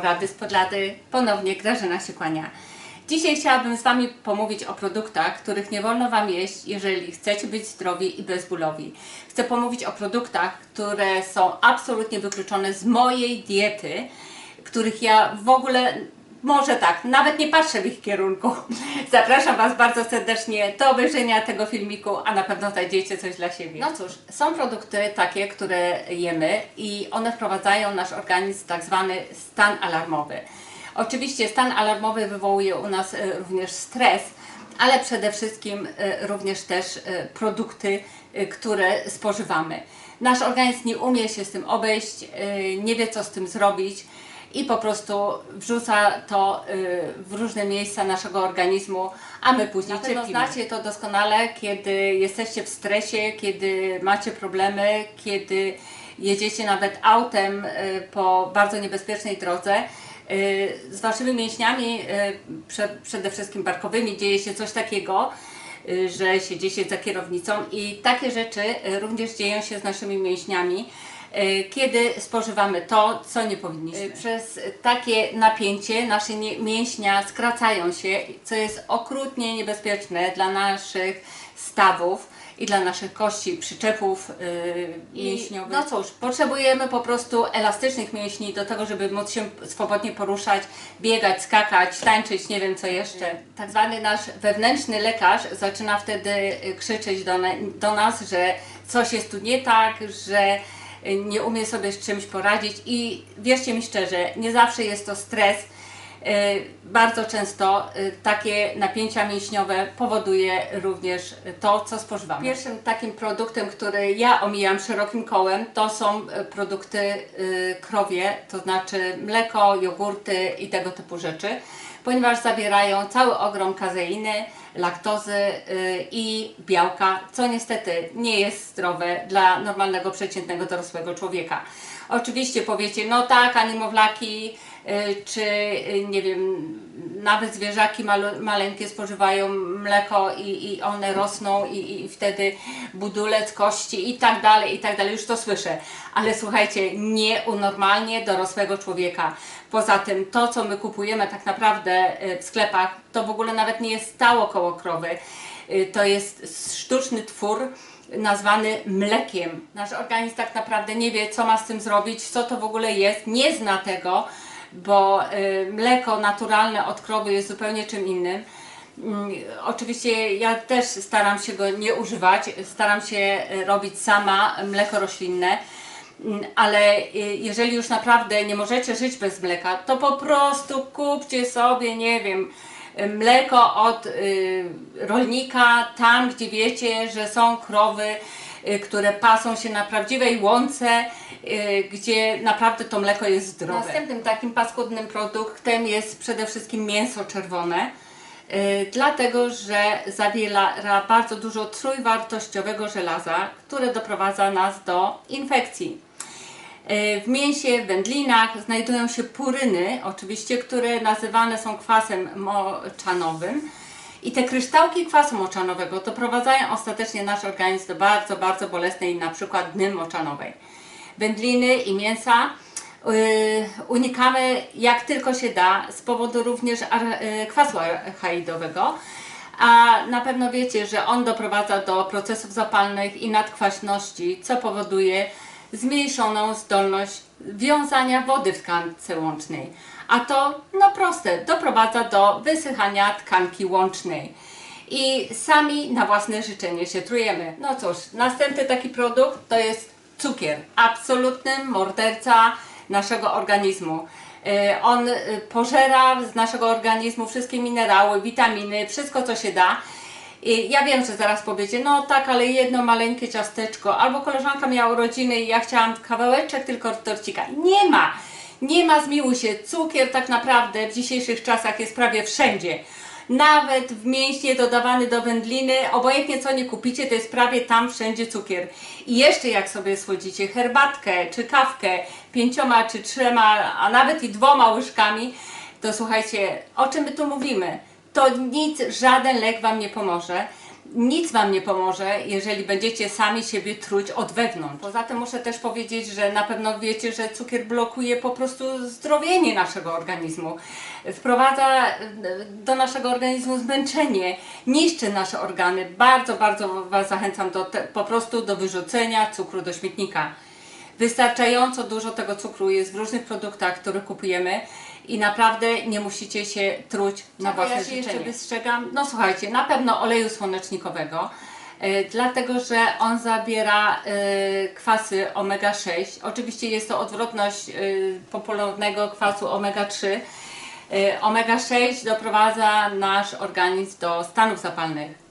Rady z Podlady, ponownie Grażyna się kłania. Dzisiaj chciałabym z Wami pomówić o produktach, których nie wolno Wam jeść, jeżeli chcecie być zdrowi i bezbólowi. Chcę pomówić o produktach, które są absolutnie wykluczone z mojej diety, których ja w ogóle, może tak, nawet nie patrzę w ich kierunku. Zapraszam Was bardzo serdecznie do obejrzenia tego filmiku, a na pewno znajdziecie coś dla siebie. No cóż, są produkty takie, które jemy i one wprowadzają nasz organizm w tak zwany stan alarmowy. Oczywiście stan alarmowy wywołuje u nas e, również stres, ale przede wszystkim e, również też e, produkty, które spożywamy. Nasz organizm nie umie się z tym obejść, nie wie co z tym zrobić i po prostu wrzuca to e, w różne miejsca naszego organizmu, a my później Na pewno cierpimy. Znacie to doskonale, kiedy jesteście w stresie, kiedy macie problemy, kiedy jedziecie nawet autem e, po bardzo niebezpiecznej drodze. E, Z waszymi mięśniami, prze, przede wszystkim barkowymi, dzieje się coś takiego, że siedzicie za kierownicą i takie rzeczy również dzieją się z naszymi mięśniami, kiedy spożywamy to, co nie powinniśmy. E, Przez takie napięcie nasze mięśnia skracają się, co jest okrutnie niebezpieczne dla naszych stawów i dla naszych kości, przyczepów yy, mięśniowych. No cóż, potrzebujemy po prostu elastycznych mięśni do tego, żeby móc się swobodnie poruszać, biegać, skakać, tańczyć, nie wiem co jeszcze. Tak zwany nasz wewnętrzny lekarz zaczyna wtedy krzyczeć do, na- do nas, że coś jest tu nie tak, że nie umie sobie z czymś poradzić i wierzcie mi szczerze, nie zawsze jest to stres, Y, Bardzo często y, takie napięcia mięśniowe powoduje również to, co spożywamy. Pierwszym takim produktem, który ja omijam szerokim kołem, to są y, produkty krowie, to znaczy mleko, jogurty i tego typu rzeczy, ponieważ zawierają cały ogrom kazeiny, laktozy y, i białka, co niestety nie jest zdrowe dla normalnego, przeciętnego dorosłego człowieka. Oczywiście powiecie, no tak, animowlaki, czy y, nie wiem, nawet zwierzaki maleńkie spożywają mleko i, i one rosną i, i wtedy budulec, kości i tak dalej, i tak dalej, już to słyszę. Ale słuchajcie, nie unormalnie dorosłego człowieka. Poza tym to, co my kupujemy tak naprawdę y, w sklepach, to w ogóle nawet nie jest stało koło krowy. To jest sztuczny twór, nazwany mlekiem. Nasz organizm tak naprawdę nie wie, co ma z tym zrobić, co to w ogóle jest, nie zna tego, bo y, mleko naturalne od krowy jest zupełnie czym innym. Mm, Oczywiście ja też staram się go nie używać, staram się y, robić sama mleko roślinne. Mm, Ale y, jeżeli już naprawdę nie możecie żyć bez mleka, to po prostu kupcie sobie, nie wiem, mleko od rolnika, tam gdzie wiecie, że są krowy, które pasą się na prawdziwej łące, y, gdzie naprawdę to mleko jest zdrowe. Następnym takim paskudnym produktem jest przede wszystkim mięso czerwone. Y, Dlatego, że zawiera bardzo dużo trójwartościowego żelaza, które doprowadza nas do infekcji. Y, W mięsie, wędlinach znajdują się puryny, oczywiście, które nazywane są kwasem moczanowym. I te kryształki kwasu moczanowego doprowadzają ostatecznie nasz organizm do bardzo, bardzo bolesnej na przykład dny moczanowej. Wędliny i mięsa y, unikamy jak tylko się da z powodu również ar- y, kwasu archaidowego. A na pewno wiecie, że on doprowadza do procesów zapalnych i nadkwaśności, co powoduje zmniejszoną zdolność wiązania wody w tkance łącznej. A to, no proste, doprowadza do wysychania tkanki łącznej. I sami na własne życzenie się trujemy. No cóż, następny taki produkt to jest cukier. Absolutny morderca naszego organizmu. Y, On y, pożera z naszego organizmu wszystkie minerały, witaminy, wszystko co się da. I ja wiem, że zaraz powiecie, no tak, ale jedno maleńkie ciasteczko, albo koleżanka miała urodziny i ja chciałam kawałeczek tylko torcika. Nie ma! Nie ma, zmiłuj się, cukier tak naprawdę w dzisiejszych czasach jest prawie wszędzie. Nawet w mięśnie dodawany do wędliny, obojętnie co nie kupicie, to jest prawie tam wszędzie cukier. I jeszcze jak sobie słodzicie herbatkę czy kawkę pięcioma czy trzema, a nawet i dwoma łyżkami, to słuchajcie, o czym my tu mówimy? To nic, żaden lek Wam nie pomoże. Nic Wam nie pomoże, jeżeli będziecie sami siebie truć od wewnątrz. Poza tym muszę też powiedzieć, że na pewno wiecie, że cukier blokuje po prostu zdrowienie naszego organizmu. Wprowadza e, do naszego organizmu zmęczenie, niszczy nasze organy. Bardzo, bardzo Was zachęcam do te, po prostu do wyrzucenia cukru do śmietnika. Wystarczająco dużo tego cukru jest w różnych produktach, które kupujemy i naprawdę nie musicie się truć na Czego ja własne się jeszcze życzenie. wystrzegam? No słuchajcie, na pewno oleju słonecznikowego, e, dlatego że on zawiera e, kwasy omega-6. Oczywiście jest to odwrotność e, popularnego kwasu omega-3. E, omega-6 doprowadza nasz organizm do stanów zapalnych.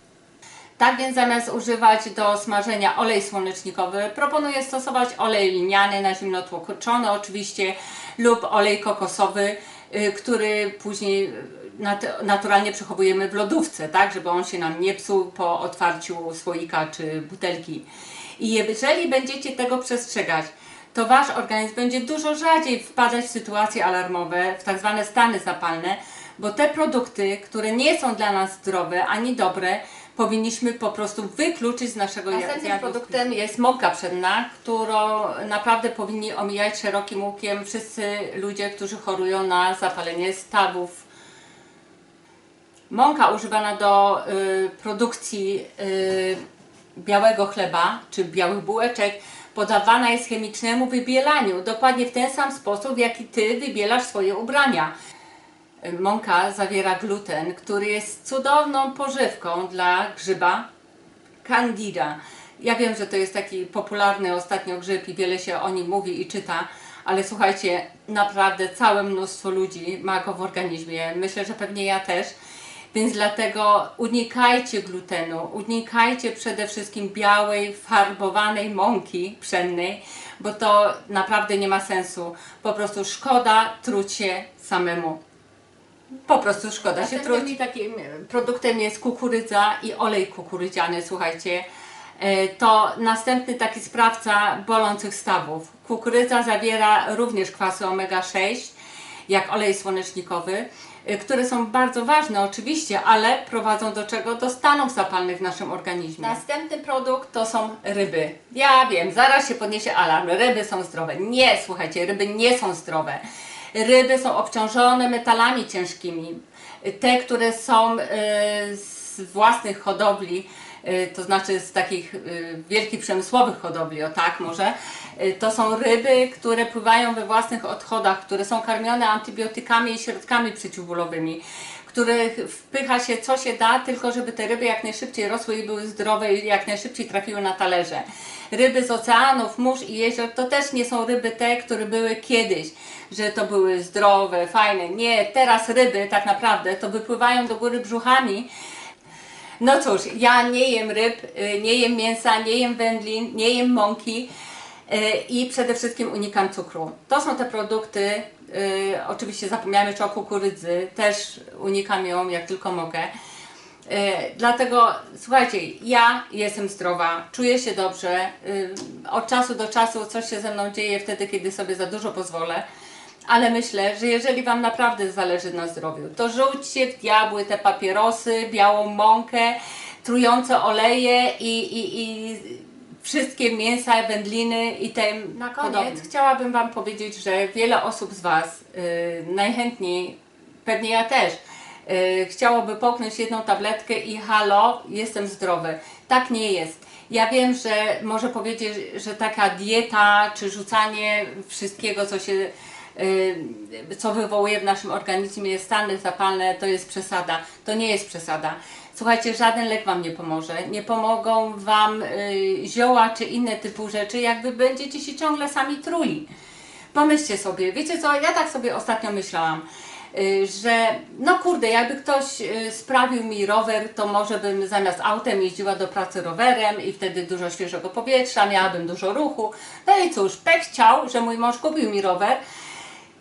Tak więc zamiast używać do smażenia olej słonecznikowy, proponuję stosować olej liniany na zimno tłoczony oczywiście lub olej kokosowy, y, który później y, nat- naturalnie przechowujemy w lodówce, tak, żeby on się nam nie psuł po otwarciu słoika czy butelki. I jeżeli będziecie tego przestrzegać, to Wasz organizm będzie dużo rzadziej wpadać w sytuacje alarmowe, w tak zwane stany zapalne, bo te produkty, które nie są dla nas zdrowe ani dobre, powinniśmy po prostu wykluczyć z naszego Następnym produktem jest mąka pszenna, którą naprawdę powinni omijać szerokim łukiem wszyscy ludzie, którzy chorują na zapalenie stawów. Mąka używana do y, produkcji y, białego chleba czy białych bułeczek podawana jest chemicznemu wybielaniu, dokładnie w ten sam sposób, w jaki Ty wybielasz swoje ubrania. Mąka zawiera gluten, który jest cudowną pożywką dla grzyba Candida. Ja wiem, że to jest taki popularny ostatnio grzyb i wiele się o nim mówi i czyta, ale słuchajcie, naprawdę całe mnóstwo ludzi ma go w organizmie. Myślę, że pewnie ja też. Więc dlatego unikajcie glutenu, unikajcie przede wszystkim białej, farbowanej mąki pszennej, bo to naprawdę nie ma sensu. Po prostu szkoda truć się samemu. Po prostu szkoda się truć. Takim produktem jest kukurydza i olej kukurydziany, słuchajcie. E, To następny taki sprawca bolących stawów. Kukurydza zawiera również kwasy omega-6, jak olej słonecznikowy, e, które są bardzo ważne oczywiście, ale prowadzą do czego? Do stanów zapalnych w naszym organizmie. Następny produkt to są ryby. Ja wiem, zaraz się podniesie alarm. Ryby są zdrowe. Nie, słuchajcie, ryby nie są zdrowe. Ryby są obciążone metalami ciężkimi. Te, które są e, z własnych hodowli, e, to znaczy z takich e, wielkich przemysłowych hodowli, o tak może, to są ryby, które pływają we własnych odchodach, które są karmione antybiotykami i środkami przeciwbólowymi, których wpycha się co się da, tylko żeby te ryby jak najszybciej rosły i były zdrowe i jak najszybciej trafiły na talerze. Ryby z oceanów, mórz i jezior to też nie są ryby te, które były kiedyś, że to były zdrowe, fajne. Nie, teraz ryby tak naprawdę to wypływają do góry brzuchami. No cóż, ja nie jem ryb, y, nie jem mięsa, nie jem wędlin, nie jem mąki y, i przede wszystkim unikam cukru. To są te produkty, y, oczywiście zapomniałam jeszcze o kukurydzy, też unikam ją jak tylko mogę. Y, Dlatego słuchajcie, ja jestem zdrowa, czuję się dobrze. y, Od czasu do czasu coś się ze mną dzieje wtedy, kiedy sobie za dużo pozwolę. Ale myślę, że jeżeli Wam naprawdę zależy na zdrowiu, to rzućcie w diabły te papierosy, białą mąkę, trujące oleje i, i, i wszystkie mięsa, wędliny i tym Na podobne. koniec chciałabym Wam powiedzieć, że wiele osób z Was y, najchętniej, pewnie ja też, y, chciałoby połknąć jedną tabletkę i halo, jestem zdrowy. Tak nie jest. Ja wiem, że może powiedzieć, że taka dieta czy rzucanie wszystkiego, co się co wywołuje w naszym organizmie stany zapalne, to jest przesada. To nie jest przesada. Słuchajcie, żaden lek Wam nie pomoże. Nie pomogą Wam y, zioła czy inne typu rzeczy, jak Wy będziecie się ciągle sami truli. Pomyślcie sobie, wiecie co, ja tak sobie ostatnio myślałam, y, że no kurde, jakby ktoś y, sprawił mi rower, to może bym zamiast autem jeździła do pracy rowerem i wtedy dużo świeżego powietrza, miałabym dużo ruchu. No i cóż, pech chciał, że mój mąż kupił mi rower.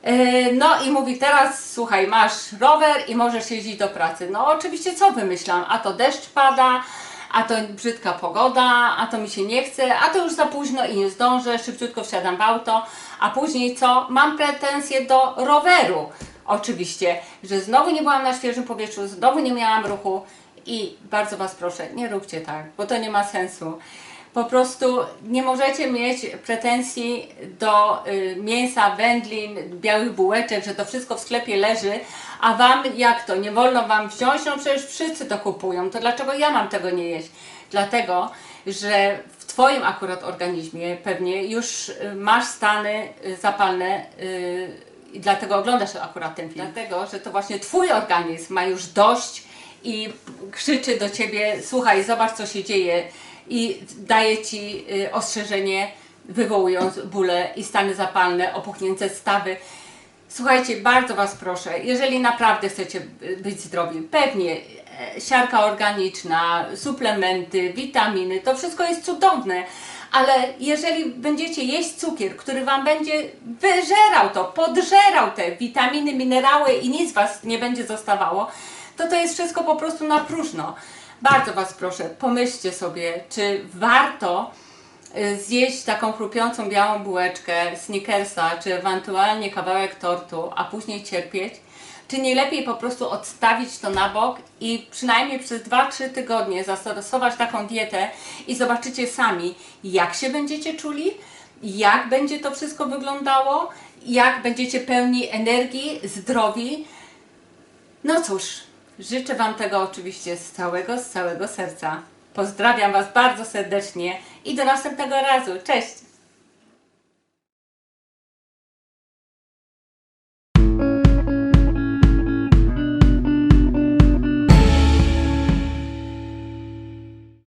Y, No i mówi teraz, słuchaj, masz rower i możesz jeździć do pracy. No oczywiście co wymyślam? A to deszcz pada, a to brzydka pogoda, a to mi się nie chce, a to już za późno i nie zdążę, szybciutko wsiadam w auto, a później co? Mam pretensje do roweru. Oczywiście, że znowu nie byłam na świeżym powietrzu, znowu nie miałam ruchu I bardzo Was proszę, nie róbcie tak, bo to nie ma sensu. Po prostu nie możecie mieć pretensji do y, mięsa, wędlin, białych bułeczek, że to wszystko w sklepie leży, a Wam jak to, nie wolno Wam wziąć? No przecież wszyscy to kupują, to dlaczego ja mam tego nie jeść? Dlatego, że w Twoim akurat organizmie pewnie już y, masz stany y, zapalne i dlatego oglądasz akurat ten film. Dlatego, że to właśnie Twój organizm ma już dość i krzyczy do Ciebie, słuchaj, zobacz co się dzieje i daje Ci y, ostrzeżenie, wywołując bóle i stany zapalne, opuchnięte stawy. Słuchajcie, bardzo Was proszę, jeżeli naprawdę chcecie y, być zdrowi, pewnie e, siarka organiczna, suplementy, witaminy, to wszystko jest cudowne, ale jeżeli będziecie jeść cukier, który Wam będzie wyżerał to, podżerał te witaminy, minerały i nic Was nie będzie zostawało, to to jest wszystko po prostu na próżno. Bardzo Was proszę, pomyślcie sobie, czy warto y, zjeść taką chrupiącą białą bułeczkę, snickersa, czy ewentualnie kawałek tortu, a później cierpieć? Czy nie lepiej po prostu odstawić to na bok i przynajmniej przez 2-3 tygodnie zastosować taką dietę i zobaczycie sami, jak się będziecie czuli, jak będzie to wszystko wyglądało, jak będziecie pełni energii, zdrowi. No cóż, życzę Wam tego oczywiście z całego, z całego serca. Pozdrawiam Was bardzo serdecznie i do następnego razu. Cześć!